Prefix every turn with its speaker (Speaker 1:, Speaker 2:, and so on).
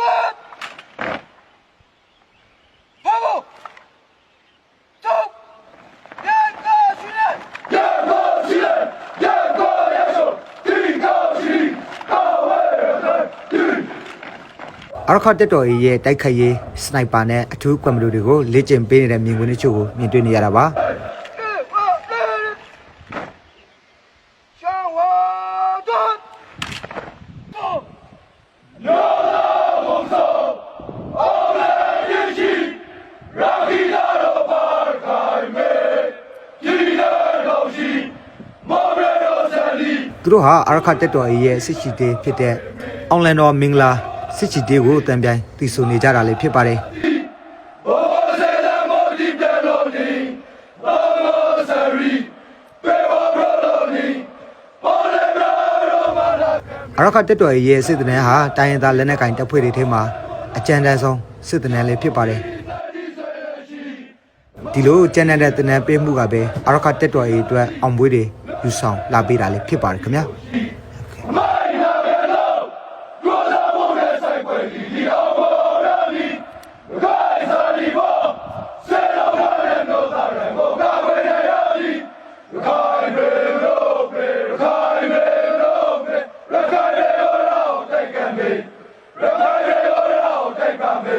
Speaker 1: Good! Bravo! Two! Yan ka, Sinan!
Speaker 2: အရခတ်တက်တော်ရဲ့တိုက်ခိုက်ရေးစနိုက်ပါနဲ့အထူးကွန်မန်ဒိုတွေကိုလေ့ကျင့်ပေးနေတဲ့မြင်ကွင်းတချို့ကိုမြင်တွေ့နေရတာပါ တို့ဟာအရခတ်တက်တော်ရဲ့စစ်ချီတေးဖြစ်တဲ့အောင်လန်တော်မင်္ဂလာစစ်ချီတေးကိုတံပြိုင်တည်ဆူနေကြတာလည်းဖြစ်ပါတယ်အရခတ်တက်တော်ရဲ့စစ်တနန်းဟာတိုင်းရင်းသားလက်နက်ကင်တပ်ဖွဲ့တွေထဲမှာအကြမ်းတမ်းဆုံးစစ်တနန်းလည်းဖြစ်ပါတယ်ဒီလိုကြမ်းတမ်းတဲ့တနန်းပေးမှုကပဲအရခတ်တက်တော်ရဲ့အတွက်အောင်ပွဲတွေ ယူဆောင်လာပေးတာလည်းဖြစ်ပါတယ်ခင်ဗျာ
Speaker 1: ရခိုင်ပြည်တော်တော်တိုက်ခံပြီရခိုင်ပြည်တော်တော်တိုက်ပါပြီ